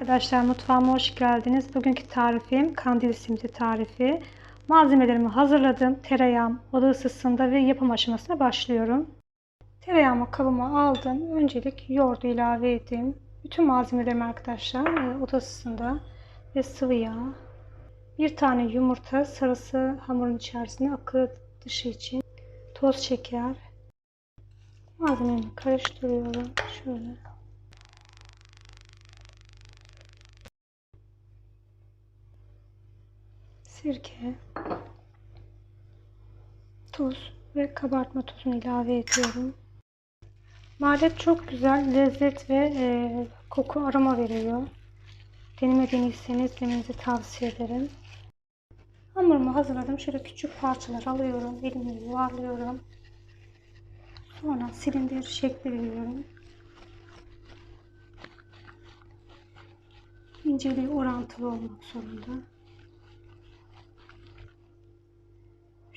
Arkadaşlar mutfağıma hoş geldiniz. Bugünkü tarifim kandil simidi tarifi. Malzemelerimi hazırladım. Tereyağım oda ısısında ve yapım aşamasına başlıyorum. Tereyağımı kabıma aldım. Öncelik yoğurdu ilave ettim. Bütün malzemelerimi arkadaşlar e, oda ısısında ve sıvı yağ. Bir tane yumurta sarısı hamurun içerisine akı dışı için. Toz şeker. Malzemelerimi karıştırıyorum. Şöyle. Sirke, tuz ve kabartma tozunu ilave ediyorum. Malep çok güzel lezzet ve e, koku aroma veriyor. Denemediyseniz denemenizi tavsiye ederim. Hamurumu hazırladım. Şöyle küçük parçalar alıyorum. Elimle yuvarlıyorum. Sonra silindir şekli veriyorum. İnceliği orantılı olmak zorunda.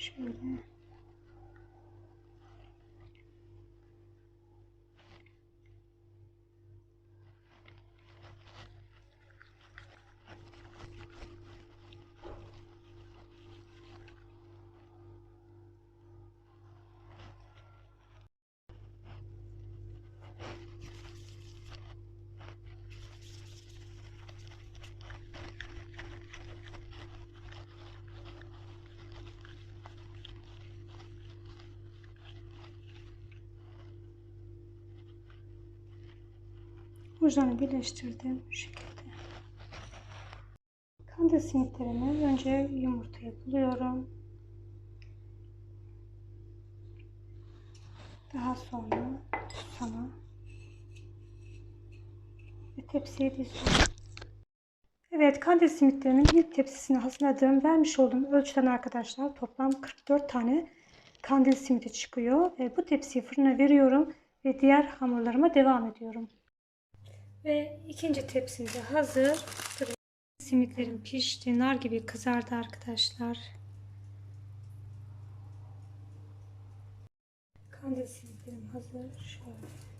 Şöyle. Uçlarını birleştirdim bu şekilde. Kandil simitlerimi önce yumurtayı buluyorum. Daha sonra susama ve tepsiye diziyorum. Evet kandil simitlerimin ilk tepsisini hazırladım. Vermiş olduğum ölçüden arkadaşlar toplam 44 tane kandil simiti çıkıyor. Ve bu tepsiyi fırına veriyorum ve diğer hamurlarıma devam ediyorum. Ve ikinci tepsim de hazır. Simitlerim pişti. Nar gibi kızardı arkadaşlar. Kandil simitlerim hazır. Şöyle.